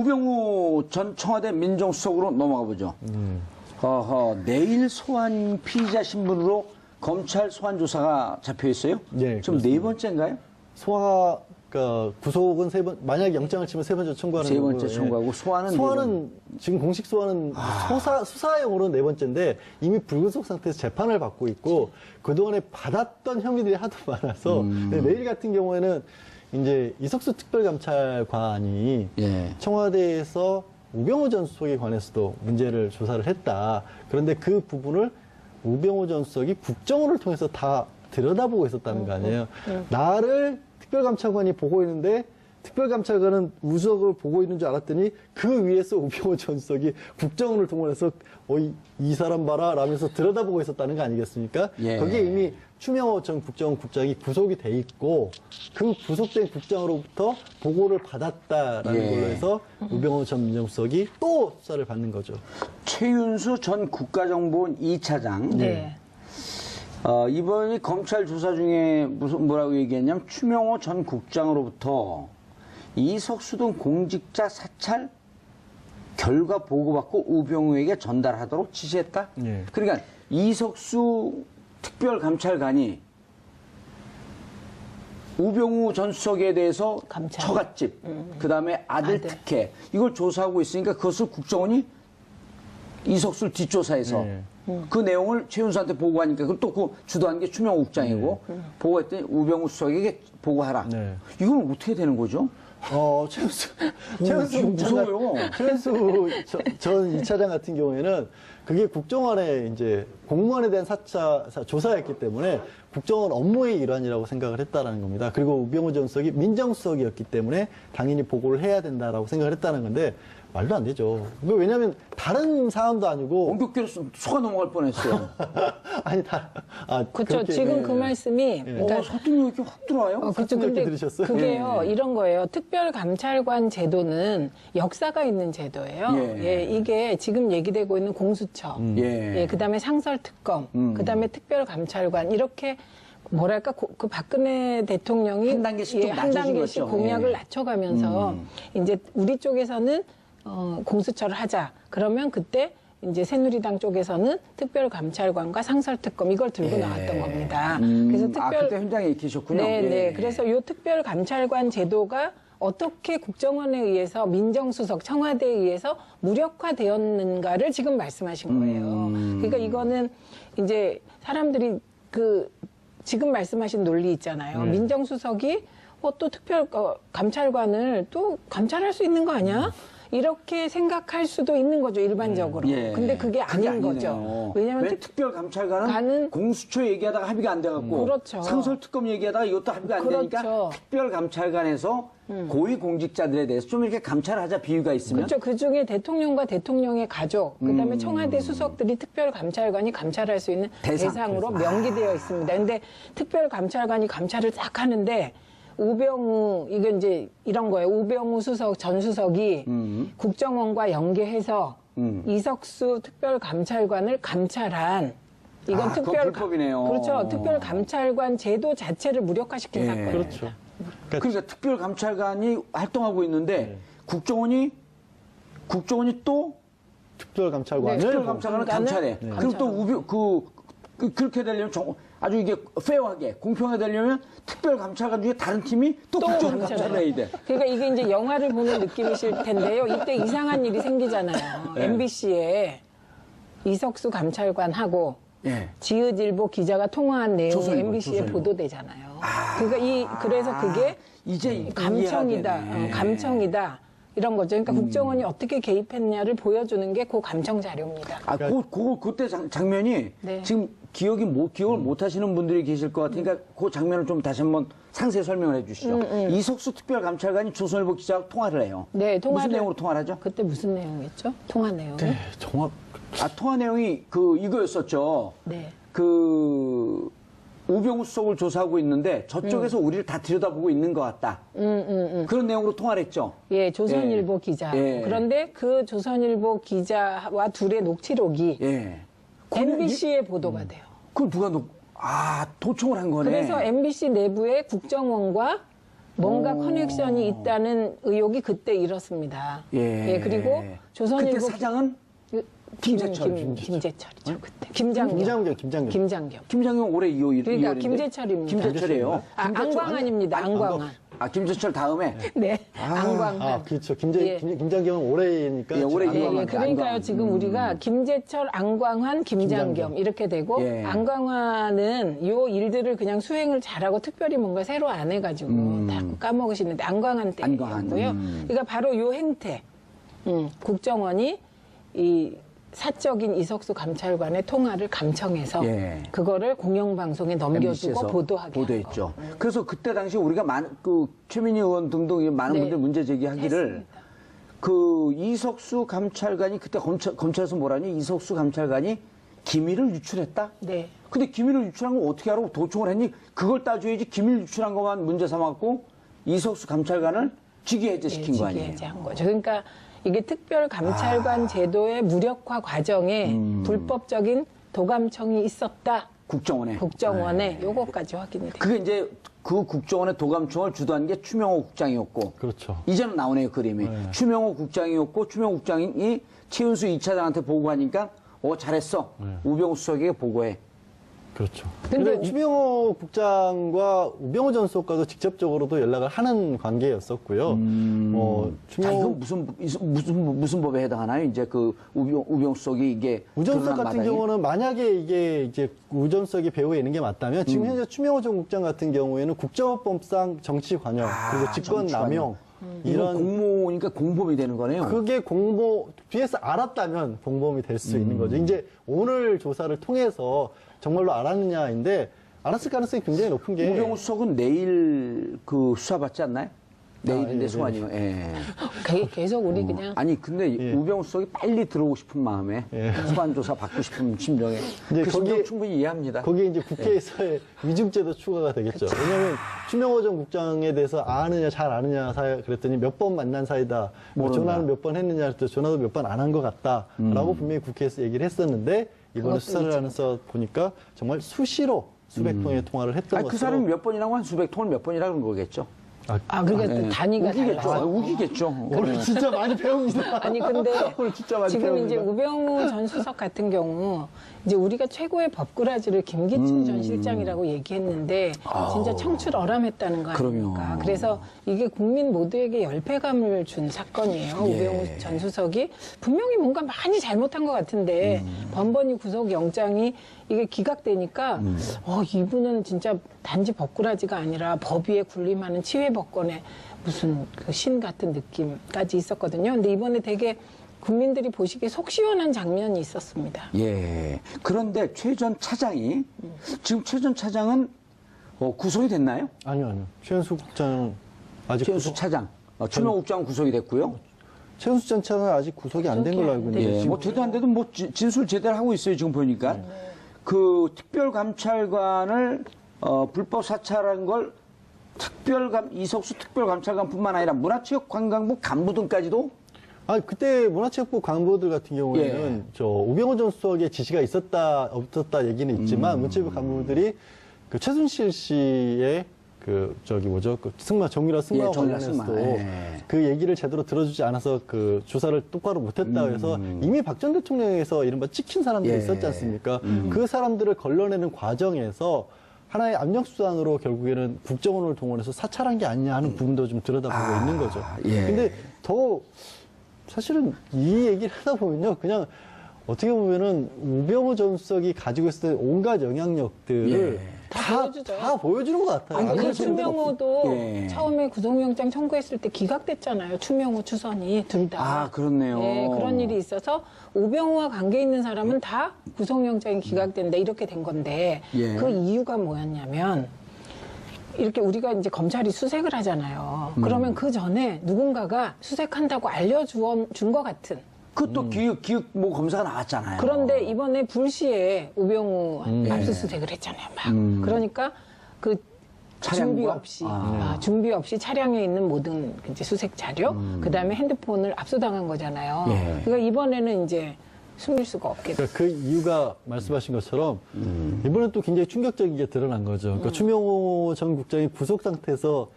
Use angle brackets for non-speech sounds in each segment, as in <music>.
우병우 전 청와대 민정수석으로 넘어가 보죠. 어허, 내일 소환 피의자 신분으로 검찰 소환 조사가 잡혀 있어요? 네, 지금 네 번째인가요? 소화 그 구속은 세 번 만약 영장을 치면 세 번째 청구하는 세 번째 거고요. 예. 청구하고 소환은 네 소환은 지금 공식 소환은 아. 수사 수사용으로는 네 번째인데 이미 불구속 상태에서 재판을 받고 있고 그 동안에 받았던 혐의들이 하도 많아서 음. 근데 내일 같은 경우에는 이제 이석수 특별감찰관이 예. 청와대에서 우병우 전 수석에 관해서도 문제를 조사를 했다. 그런데 그 부분을 우병우 전 수석이 국정원을 통해서 다 들여다보고 있었다는 거 아니에요. 나를 특별감찰관이 보고 있는데 특별감찰관은 우석을 보고 있는 줄 알았더니 그 위에서 <laughs> 우병우 전 수석이 국정원을 동원해서 어, 이, 이 사람 봐라 라면서 들여다보고 있었다는 거 아니겠습니까? 예. 거기에 이미 추명호 전 국정원 국장이 구속이 돼 있고 그 구속된 국장으로부터 보고를 받았다라는 예. 걸로 해서 우병우 전 민정수석이 또 수사를 받는 거죠. 최윤수 전 국가정보원 2차장. 네. 어, 이번이 검찰 조사 중에 무슨 뭐라고 얘기했냐면 추명호 전 국장으로부터 이석수 등 공직자 사찰 결과 보고받고 우병우에게 전달하도록 지시했다. 예. 그러니까 이석수 특별감찰관이 우병우 전 수석에 대해서 감찰. 처갓집, 그 다음에 아들, 아들. 특혜 이걸 조사하고 있으니까 그것을 국정원이 이석수를 뒷조사해서 네. 그 내용을 최윤수한테 보고하니까 그걸 또그 주도한 게 추명호 국장이고 보고했더니 우병우 수석에게 보고하라. 네. 이건 어떻게 되는 거죠? 어, 지금 차장- 무서워요. 최은수 저- 전 2차장 같은 경우에는 그게 국정원의 이제 공무원에 대한 사차, 사- 조사였기 때문에 국정원 업무의 일환이라고 생각을 했다라는 겁니다. 그리고 우병우 전 수석이 민정수석이었기 때문에 당연히 보고를 해야 된다라고 생각을 했다는 건데 말도 안 되죠. 그 왜냐하면 다른 사안도 아니고 원격대로 속아 넘어갈 뻔했어요. <laughs> 아니 다 아, 그렇죠. 지금 네. 그 말씀이 그러니까 어, 설득력 이렇게 확 들어와요? 어, 그렇죠. 근데 들으셨어요? 그게요, 예. 이런 거예요. 특별 감찰관 제도는 역사가 있는 제도예요. 예. 예, 이게 지금 얘기되고 있는 공수처, 예. 예, 그 다음에 상설 특검, 음. 그 다음에 특별 감찰관, 이렇게 뭐랄까, 고- 그 박근혜 대통령이 한 단계씩 좀한 단계씩 거죠. 공약을 예. 낮춰가면서 음. 이제 우리 쪽에서는 어, 공수처를 하자. 그러면 그때 이제 새누리당 쪽에서는 특별감찰관과 상설특검 이걸 들고 예. 나왔던 겁니다. 음, 그래서 아, 특별 그때 현장에 계셨군요. 네, 예. 네. 그래서 이 특별감찰관 제도가 어떻게 국정원에 의해서 민정수석 청와대에 의해서 무력화되었는가를 지금 말씀하신 거예요. 음. 그러니까 이거는 이제 사람들이 그 지금 말씀하신 논리 있잖아요. 네. 민정수석이 어, 또 특별 어, 감찰관을 또 감찰할 수 있는 거 아니야? 이렇게 생각할 수도 있는 거죠 일반적으로. 예. 근데 그게 아닌 아니네요. 거죠. 왜냐하면 왜 특, 특별 감찰관은 가는- 공수처 얘기하다가 합의가 안 돼갖고 그렇죠. 상설 특검 얘기하다가 이것도 합의가 안 그렇죠. 되니까 특별 감찰관에서 고위 공직자들에 대해서 좀 이렇게 감찰하자 비유가 있으면 그렇죠. 그 중에 대통령과 대통령의 가족, 그다음에 음. 청와대 수석들이 특별 감찰관이 감찰할 수 있는 대상. 대상으로 명기되어 있습니다. 근데 특별 감찰관이 감찰을 딱 하는데 우병우 이게 이제 이런 거예요. 우병우 수석 전 수석이 음. 국정원과 연계해서 음. 이석수 특별감찰관을 감찰한 이건 아, 그건 특별 불법이네요. 그렇죠. 특별감찰관 제도 자체를 무력화시킨 예. 사건입니다. 그렇죠. 그러니까 그러니까 특별감찰관이 활동하고 있는데 네. 국정원이 국정원이 또 특별감찰관을 네, 특별감찰관을 감찰해. 네. 그럼 또 우비 그, 그 그렇게 되려면 정- 아주 이게 페어하게 공평하게 되려면 특별 감찰관 중에 다른 팀이 또, 또 국정원 감찰을 해야 돼. 그러니까 이게 이제 영화를 보는 느낌이실 텐데요. 이때 이상한 일이 생기잖아요. 네. MBC에 이석수 감찰관하고 예. 지읒일보 기자가 통화한 내용이 조선일보, MBC에 조선일보. 보도되잖아요. 그러니까 이 그래서 그게 이제 이- 감청이다. 어, 감청이다 이런 거죠. 그러니까 국정원이 어떻게 개입했냐를 보여주는 게 그 감청 자료입니다. 아, 그, 그, 그때 장, 장면이 네. 지금 기억이 못, 기억을 못 하시는 분들이 계실 것 같으니까 그 장면을 좀 다시 한번 상세히 설명을 해 주시죠. 이석수 특별감찰관이 조선일보 기자와 통화를 해요. 네, 통화를 무슨 내용으로 통화를 하죠? 그때 무슨 내용이었죠? 통화 내용이. 네, 정확 아, 통화 내용이 그, 이거였었죠. 네. 그, 우병우 수석을 조사하고 있는데 저쪽에서 우리를 다 들여다보고 있는 것 같다. 그런 내용으로 통화를 했죠. 예, 조선일보 예. 기자. 예. 그런데 그 조선일보 기자와 둘의 녹취록이 예. MBC에 보도가 돼요. 그걸 누가 놓, 아, 도청을 한 거네. 그래서 MBC 내부의 국정원과 뭔가 오. 커넥션이 있다는 의혹이 그때 일었습니다. 예. 그리고 조선일보 그때 사장은 김재철, 김, 김재철이죠 그때 김장겸 김장겸, 김장겸. 김장겸 김장용 올해 2호 그러니까 김재철입니다. 김재철이에요. 아, 안광환입니다. 안광환. 아 김재철 다음에 네, 안광환. 아, 그렇죠. 김장, 예. 김, 김장겸은 올해니까. 예, 올해 예, 예. 그러니까요. 안광환. 지금 우리가 김재철, 안광환, 김장겸, 김장겸. 이렇게 되고 예. 안광환은 요 일들을 그냥 수행을 잘하고 특별히 뭔가 새로 안 해가지고 다 까먹으시는데 안광환 안광환, 때였고요. 음. 그러니까 바로 요 행태, 음, 국정원이 이 사적인 이석수 감찰관의 통화를 감청해서 예. 그거를 공영방송에 넘겨주고 보도하게 한 보도했죠. 거. 그래서 그때 당시 우리가 많은 그 최민희 의원 등등 이 많은 네. 분들 문제 제기하기를 했습니다. 그 이석수 감찰관이 그때 검찰, 검찰에서 뭐라니 이석수 감찰관이 기밀을 유출했다. 네. 근데 기밀을 유출한 거 어떻게 하라고 도청을 했니? 그걸 따져야지 기밀 유출한 것만 문제 삼았고 이석수 감찰관을 직위 해제시킨 예, 거 아니에요? 직위해제한 거죠. 그러니까 이게 특별 감찰관 아. 제도의 무력화 과정에 음. 불법적인 도감청이 있었다. 국정원에. 국정원에 요거까지 확인이 돼요. 그게 이제 그 국정원의 도감청을 주도한 게 추명호 국장이었고 그렇죠. 이제는 나오네요 그림이 추명호 국장이었고 추명호 국장이 최은수 이차장한테 보고하니까 어 잘했어 우병우 수석에게 보고해 그렇죠. 근데 추명호 국장과 우병호 전 수석과도 직접적으로도 연락을 하는 관계였었고요. 어, 자 이건 추명호 무슨 무슨 무슨 법에 해당하나요 이제 그 우병 우병우 수석이 이게 우전석 드러난 같은 마당에? 경우는 만약에 이게 이제 우전석이 배후에 있는 게 맞다면 지금 음. 현재 추명호 전 국장 같은 경우에는 국정원법상 정치 관여 그리고 직권 아, 정치 관여. 남용 이런 공모니까 공범이 되는 거네요. 그게 공모 뒤에서 알았다면 공범이 될수 음. 있는 거죠. 이제 오늘 조사를 통해서 정말로 알았느냐인데 알았을 가능성이 굉장히 높은 게 우병우 수석은 내일 그 수사 받지 않나요? 내일인데 예, 소환이요. 예. 게- 계속 우리 그냥 아니 근데 예. 우병우 수석이 빨리 들어오고 싶은 마음에 예. 소환 조사 받고 싶은 심정에 이제 그 심정 거기에- 충분히 이해합니다. 거기에 이제 국회에서의 위증죄도 추가가 되겠죠. 왜냐하면 추명호 전 국장에 대해서 아느냐 잘 아느냐 사이 그랬더니 몇 번 만난 사이다. 뭐 모른다. 전화는 몇 번 했느냐 그랬더니 전화도 몇 번 안 한 것 같다라고 분명히 국회에서 얘기를 했었는데 이번에 수사를 하면서 보니까 정말 수시로 수백 통의 통화를 했던 아니, 그 것으로 사람이 몇 번이라고 한 수백 통을 몇 번이라 그런 거겠죠. 아 그러니까 또 예. 단위가 우기겠죠. 달라서 우기겠죠. 오늘 진짜 많이 배웁니다. 아니 근데 <laughs> 오늘 진짜 많이 지금 이제 배웁니다. 우병우 전 수석 같은 경우 이제 우리가 최고의 법꾸라지를 김기춘 음. 전 실장이라고 얘기했는데 진짜 청출어람했다는 거 아닙니까? 그럼요. 그래서 이게 국민 모두에게 열패감을 준 사건이에요. 예. 우병우 전 수석이 분명히 뭔가 많이 잘못한 것 같은데 음. 번번이 구속 영장이 이게 기각되니까 음. 어 이분은 진짜 단지 법꾸라지가 아니라 법 위에 군림하는 치외 법권의 무슨 그 신 같은 느낌까지 있었거든요. 근데 이번에 되게 국민들이 보시기에 속 시원한 장면이 있었습니다. 예. 그런데 최 전 차장이 지금 최 전 차장은 어, 구속이 됐나요? 아니요, 아니요. 최은수 국장은 아직 최은수 구속, 차장. 어, 추명 국장 구속이 됐고요. 최은수 전 차장은 아직 구속이 안 된 걸로 알고 있는데 예. 뭐 되도 안 돼도 뭐 지- 진술 제대로 하고 있어요 지금 보니까. 그 특별감찰관을 어, 불법 사찰한 걸 특별감 이석수 특별감찰관뿐만 아니라 문화체육관광부 간부 등까지도 아 그때 문화체육부 간부들 같은 경우에는 예. 저 우병호 전 수석의 지시가 있었다 없었다 얘기는 음. 있지만 문체부 간부들이 그 최순실 씨의 그 저기 뭐죠 그 승마 정유라 승마 예, 관련해서도 예. 그 얘기를 제대로 들어주지 않아서 그 조사를 똑바로 못했다 그래서 음. 이미 박 전 대통령에서 이른바 찍힌 사람들이 예. 있었지 않습니까? 음. 그 사람들을 걸러내는 과정에서 하나의 압력수단으로 결국에는 국정원을 동원해서 사찰한 게 아니냐 하는 부분도 좀 들여다보고 아, 있는 거죠. 예. 근데 더 사실은 이 얘기를 하다 보면요, 그냥 어떻게 보면은 우병우 전 수석이 가지고 있었던 온갖 영향력들을 예. 다 다, 보여주죠. 다 보여주는 것 같아요. 아니, 그래도 추명호도 예. 처음에 구속영장 청구했을 때 기각됐잖아요. 추명호, 추선이 둘 다. 아, 그렇네요. 예, 그런 일이 있어서 우병우와 관계 있는 사람은 다 구속영장이 기각된다 이렇게 된 건데 예. 그 이유가 뭐였냐면 이렇게 우리가 이제 검찰이 수색을 하잖아요. 음. 그러면 그 전에 누군가가 수색한다고 알려준 것 같은 그것도 기획 기획 뭐 검사가 나왔잖아요. 그런데 이번에 불시에 우병우 음. 압수수색을 했잖아요. 막. 그러니까 그 차량과? 준비 없이 아. 아, 준비 없이 차량에 있는 모든 이제 수색 자료, 그다음에 핸드폰을 압수당한 거잖아요. 음. 예. 그러니까 이번에는 이제 숨길 수가 없게 됐어요. 그러니까 그 이유가 말씀하신 것처럼 이번엔 또 굉장히 충격적인 게 드러난 거죠. 음. 그러니까 추명호 전 국장이 구속 상태에서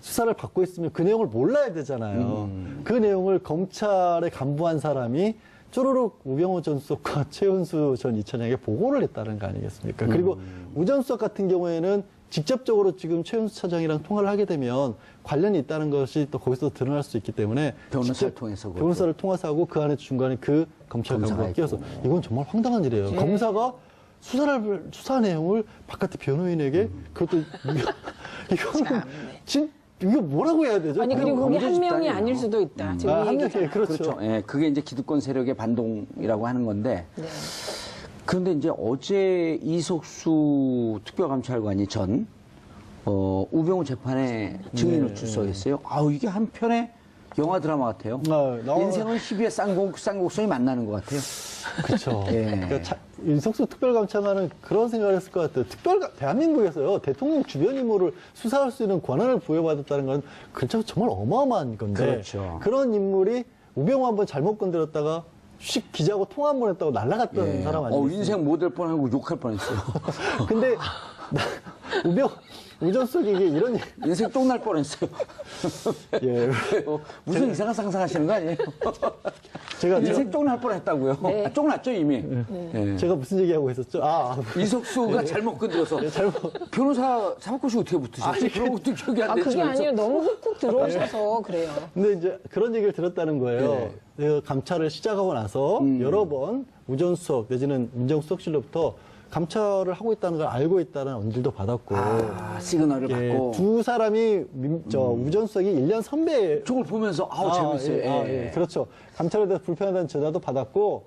수사를 받고 있으면 그 내용을 몰라야 되잖아요. 음. 그 내용을 검찰에 간부한 사람이 쪼르륵 우병호 전 수석과 최은수 전 이차장에게 보고를 했다는 거 아니겠습니까? 그리고 음. 우전 수석 같은 경우에는 직접적으로 지금 최은수 차장이랑 통화를 하게 되면 관련이 있다는 것이 또 거기서 드러날 수 있기 때문에 변호사를 통해서 그것도. 변호사를 통해서 하고 그 안에 중간에 그 검찰 검사가 간부가 끼어서. 이건 정말 황당한 일이에요. 예. 검사가 수사를 수사 내용을 바깥에 변호인에게 그것도 이거 <laughs> 이거는. 진 이거 뭐라고 해야 되죠? 아니 그리고 그게 한 명이 집단이에요. 아닐 수도 있다. 지금 아, 이한 명이 얘기잖아요. 그렇죠. 그렇죠. 예, 그게 이제 기득권 세력의 반동이라고 하는 건데. 네. 그런데 이제 어제 이석수 특별감찰관이 전 어, 우병우 재판에 증인으로 네. 출석했어요. 아우 이게 한편의 영화 드라마 같아요. 아, 나와- 인생은 희비의 쌍곡 쌍곡선이 만나는 것 같아요. 그렇죠. <laughs> 예. 그러니까 차- 윤석수 특별감찰관은 그런 생각을 했을 것 같아요. 특별 대한민국에서요 대통령 주변 인물을 수사할 수 있는 권한을 부여받았다는 건 그렇죠 정말 어마어마한 건데 그렇죠. 런 인물이 우병우 한번 잘못 건드렸다가 씩 기자하고 통화 한 번 했다고 날라갔던 예. 사람 어, 아니겠어요? 인생 못 될 뻔하고 욕할 뻔했어요. <laughs> 근데 나- <laughs> 우병 우전숙이 이게 이런 얘기- 인생 똥 날 뻔했어요. <laughs> 예. 어, 무슨 이상한 상상하시는 거 아니에요? 제가 인생 똥날 뻔했다고요. 네. 아, 똥났죠 이미. 예. 제가 무슨 얘기하고 있었죠? 아, 아, 이석수가 잘못 건드려서 예, 잘못 변호사 사법고시 어떻게 붙으셨지? 그런 것도 기억이 안 아. 그게 아니에요. 너무 훅훅 들어오셔서 그래요. 근데 이제 그런 얘기를 들었다는 거예요. 네. 그 감찰을 시작하고 나서 음. 여러 번 우전수석 내지는 민정수석실로부터 감찰을 하고 있다는 걸 알고 있다는 언질도 받았고 아, 시그널을 예, 받고 음. 두 사람이 민, 저 우전수석이 1년 선배 저걸 보면서 아우 아, 재밌어요. 예, 아, 예. 예. 그렇죠. 감찰에 대해서 불편하다는 전화도 받았고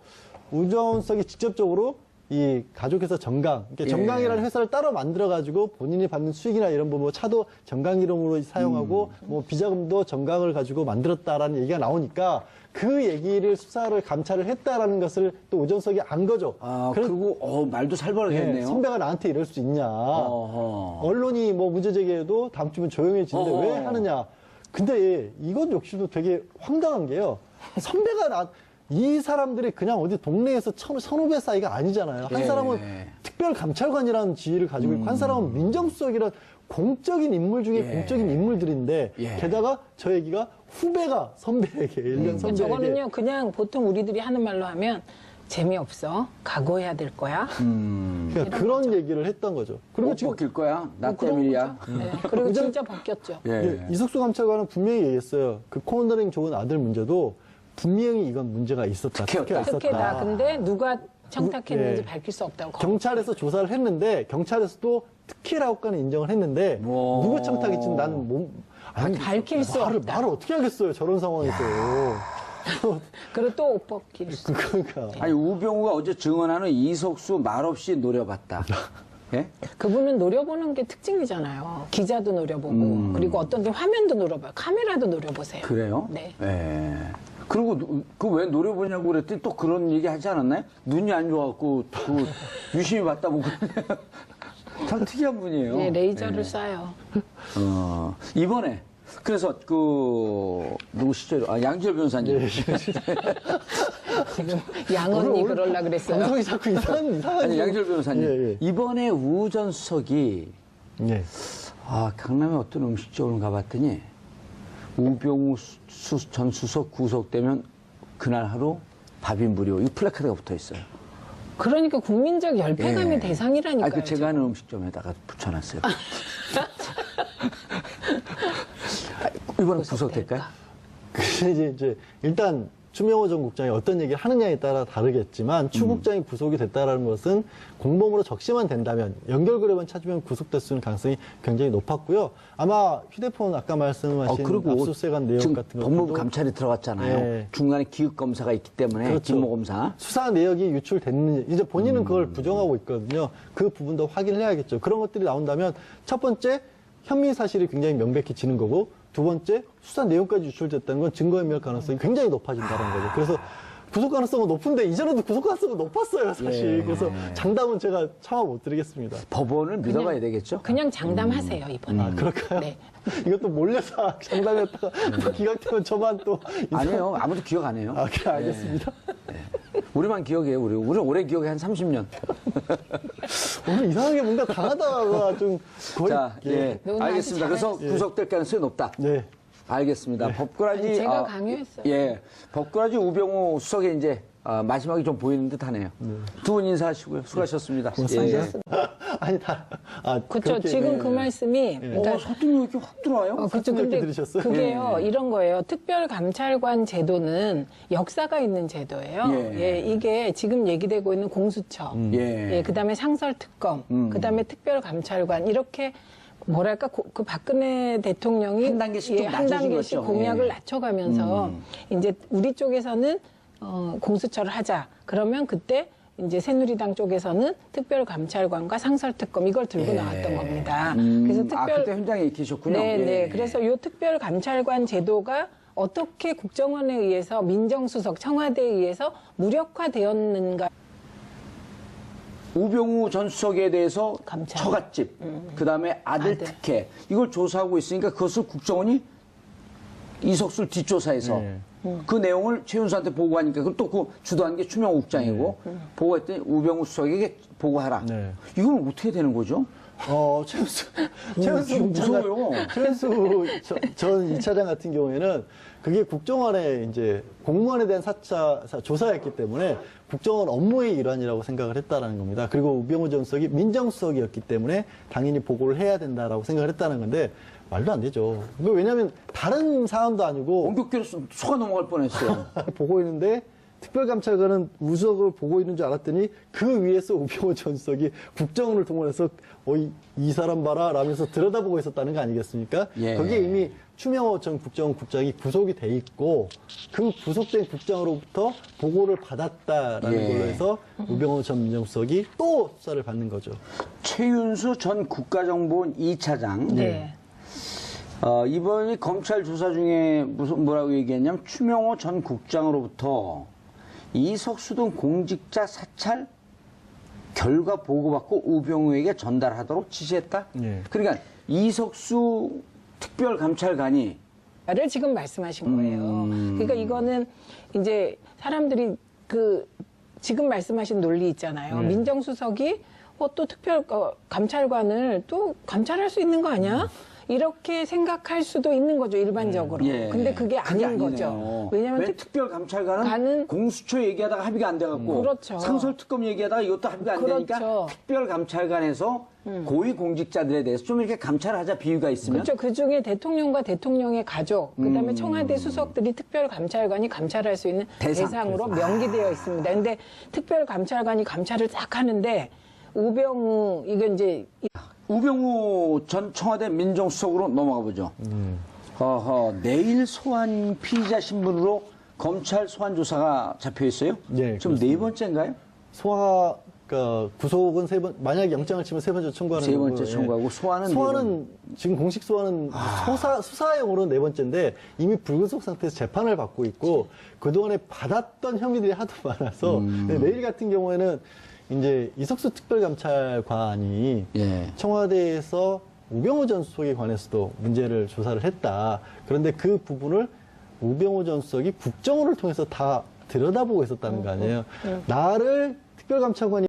우전석이 직접적으로 이 가족회사 정강, 그러니까 예. 정강이라는 회사를 따로 만들어가지고 본인이 받는 수익이나 이런 부분, 뭐 차도 정강 이름으로 사용하고 음. 뭐 비자금도 정강을 가지고 만들었다라는 얘기가 나오니까 그 얘기를 수사를 감찰을 했다라는 것을 또 우전석이 안 거죠. 아, 그런- 그리고 어, 말도 예, 살벌하겠네요. 선배가 나한테 이럴 수 있냐. 어허. 언론이 뭐 문제 제기해도 다음 주면 조용해지는데 어허. 왜 하느냐. 근데 이것 역시도 되게 황당한 게요. 선배가 나, 이 사람들이 그냥 어디 동네에서 천, 선후배 사이가 아니잖아요. 한 예. 사람은 특별 감찰관이라는 지위를 가지고 있고, 한 사람은 민정수석이란 공적인 인물 중에 음. 예. 공적인 인물들인데, 예. 게다가 저 얘기가 후배가 선배에게, 일년 선배에게. 저거는요 그냥 보통 우리들이 하는 말로 하면 재미없어 각오해야 될 거야. 음. 그러니까 그런 얘기를 했던 거죠. 그리고 옷 지금 벗길 거야? 나 때문이야? 거죠. 네. 그리고 진짜 벗겼죠. 예. 예, 이석수 감찰관은 분명히 얘기했어요. 그 코너링 좋은 아들 문제도 분명히 이건 문제가 있었다. 특혜였다. 있었다. 특혜다. 근데 누가 청탁했는지 예. 밝힐 수 없다고. 경찰에서 조사를 했는데 경찰에서도 특혜라고까지 인정을 했는데 오. 누구 청탁인지 나는 몸 아니, 밝힐 수 말을, 없다. 말을 어떻게 하겠어요 저런 상황에서 <laughs> 그리고 또 옷 벗길 수. 그러니까 아니, 우병우가 어제 증언하는 이석수 말없이 노려봤다. <laughs> 예? 그분은 노려보는 게 특징이잖아요. 기자도 노려보고 음. 그리고 어떤 데 화면도 노려봐요. 카메라도 노려보세요. 그래요? 네. 예. 그리고 그 왜 노려보냐고 그랬더니 또 그런 얘기 하지 않았나요? 눈이 안 좋아갖고 그 <laughs> 유심히 봤다 보고. 참 특이한 분이에요. 네, 레이저를 예. 쏴요. 어, 이번에 그래서 그 누구시죠? 아, 양지열 변호사님. <laughs> 지금 양언니 그럴라 그랬어요. 방송이 자꾸 이상한 이상한 아니 양지열 변호사님. 예, 예. 이번에 우전 수석이 예. 아 강남에 어떤 음식점을 가봤더니 우병우 수- 전 수석 구속되면 그날 하루 밥이 무료. 이 플래카드가 붙어 있어요. 그러니까 국민적 열패감의 예. 대상이라니까요. 아, 그 제가 아는 음식점에다가 붙여놨어요. 아, <laughs> 이번에 구속될까요? 이제, 이제 일단 추명호 전 국장이 어떤 얘기를 하느냐에 따라 다르겠지만 추 국장이 구속이 됐다라는 것은 공범으로 적시만 된다면 연결고리만 찾으면 구속될 수 있는 가능성이 굉장히 높았고요. 아마 휴대폰 아까 어, 말씀하신 그리고 압수수색한 내용 같은 법무부 것도 감찰이 들어갔잖아요. 예. 중간에 기획 검사가 있기 때문에 그렇죠. 김모 검사. 수사 내역이 유출됐는지 이제 본인은 그걸 음. 부정하고 있거든요. 그 부분도 확인을 해야겠죠. 그런 것들이 나온다면 첫 번째 혐의 사실이 굉장히 명백해지는 거고 두 번째 수사 내용까지 유출됐다는 건 증거인멸 가능성이 굉장히 높아진다는 거죠. 그래서 구속 가능성은 높은데 이전에도 구속 가능성은 높았어요, 사실. 예. 그래서 장담은 제가 참아 못 드리겠습니다. 법원을 믿어봐야 되겠죠? 그냥 장담하세요 이번에. 아, 그럴까요? 네. <laughs> 이것도 몰래서 <laughs> 장담했다가 또 기각되면 저만 또 이상- 아니에요. 아무도 기억 안 해요. 아, 그래, 알겠습니다. 우리만 기억해요. 우리 우리 오래 기억해 한 30년. <laughs> 오늘 이상하게 뭔가 강하다가 좀 거의 자, 예, 너무 알겠습니다. 그래서 구속될 가능성이 높다. 네. 알겠습니다. 법꾸라지 아니, 제가 아, 강요했어요. 예, 법꾸라지 우병우 수석의 이제 아, 마지막이 좀 보이는 듯하네요. 두 분 인사하시고요. 수고하셨습니다. 고맙습니다. 예. <laughs> 아니 다 아, 그렇죠. 그렇게, 지금 네. 그 말씀이 어, 그러니까 설득력 이렇게 확 들어와요. 어, 그렇죠. 그렇게 근데 들으셨어요? 그게요, 예. 이런 거예요. 특별감찰관 제도는 역사가 있는 제도예요. 예. 예, 이게 지금 얘기되고 있는 공수처, 예. 예, 그 다음에 상설특검, 음. 그 다음에 특별감찰관, 이렇게 뭐랄까, 고- 그 박근혜 대통령이 한 단계씩 좀 예, 한 단계씩. 공약을 예. 낮춰가면서 음. 이제 우리 쪽에서는 어, 공수처를 하자. 그러면 그때 이제 새누리당 쪽에서는 특별감찰관과 상설특검 이걸 들고 나왔던 겁니다. 음, 그래서 아, 특별 그때 현장에 계셨군요. 네, 예. 네. 그래서 이 특별감찰관 제도가 어떻게 국정원에 의해서 민정수석 청와대에 의해서 무력화되었는가 우병우 전 수석에 대해서 감찰. 처갓집, 그 다음에 아들, 아들. 특혜 이걸 조사하고 있으니까 그것을 국정원이 이석술 뒷조사해서 네. 그 내용을 최윤수한테 보고하니까 그걸 또그 주도한 게 추명호 국장이고 보고했더니 우병우 수석에게 보고하라. 네. 이건 어떻게 되는 거죠? 어, 최은수, 최은수 무서워요. 최은수 저- 전 2차장 같은 경우에는 그게 국정원의 이제 공무원에 대한 사차 사- 조사였기 때문에 국정원 업무의 일환이라고 생각을 했다라는 겁니다. 그리고 우병우 전 수석이 민정수석이었기 때문에 당연히 보고를 해야 된다라고 생각을 했다는 건데 말도 안 되죠. 그 왜냐하면 다른 사안도 아니고 원격기로 속아 넘어갈 뻔했어요. <laughs> 보고 있는데 특별감찰관은 우석을 보고 있는 줄 알았더니 그 위에서 우병우 전 수석이 국정원을 동원해서 어이 이 사람 봐라 라면서 들여다보고 있었다는 거 아니겠습니까? 예. 거기에 이미 추명호 전 국정원 국장이 구속이 돼 있고 그 구속된 국장으로부터 보고를 받았다라는 예. 걸로 해서 우병우 전 민정수석이 또 수사를 받는 거죠. 최윤수 전 국가정보원 2차장. 네. 어, 이번이 검찰 조사 중에 무슨 뭐라고 얘기했냐면 추명호 전 국장으로부터 이석수 등 공직자 사찰 결과 보고받고 우병우에게 전달하도록 지시했다. 예. 그러니까 이석수 특별감찰관이 를 지금 말씀하신 거예요. 음. 그러니까 이거는 이제 사람들이 그 지금 말씀하신 논리 있잖아요. 민정수석이 어, 또 특별 어, 감찰관을 또 감찰할 수 있는 거 아니야? 이렇게 생각할 수도 있는 거죠 일반적으로. 예. 근데 그게 아닌 아니네요. 거죠. 왜냐하면 왜 특, 특별 감찰관은 가는- 공수처 얘기하다가 합의가 안 돼갖고 그렇죠. 상설특검 얘기하다가 이것도 합의가 안 되니까 그렇죠. 음. 특별 감찰관에서 고위 공직자들에 대해서 좀 이렇게 감찰하자 비유가 있으면 그렇죠. 그 중에 대통령과 대통령의 가족, 음. 그다음에 청와대 수석들이 특별 감찰관이 감찰할 수 있는 대상. 대상으로 명기되어 있습니다. 근데 특별 감찰관이 감찰을 딱 하는데 우병우 이건 이제 우병우 전 청와대 민정수석으로 넘어가 보죠. 어허, 내일 소환 피의자 신분으로 검찰 소환 조사가 잡혀 있어요? 네, 지금 네 번째인가요? 소화 그러니까 구속은 세 번 만약 영장을 치면 세 번째 청구하는 세 번째 거고요. 청구하고 소환은 네 소환은 지금 공식 소환은 수사 수사용으로 네 번째인데 이미 불구속 상태에서 재판을 받고 있고 그 동안에 받았던 혐의들이 하도 많아서 음. 내일 같은 경우에는 이제 이석수 특별감찰관이 예. 청와대에서 우병우 전 수석에 관해서도 문제를 조사를 했다. 그런데 그 부분을 우병우 전 수석이 국정원을 통해서 다 들여다보고 있었다는 거 아니에요. 나를 특별감찰관이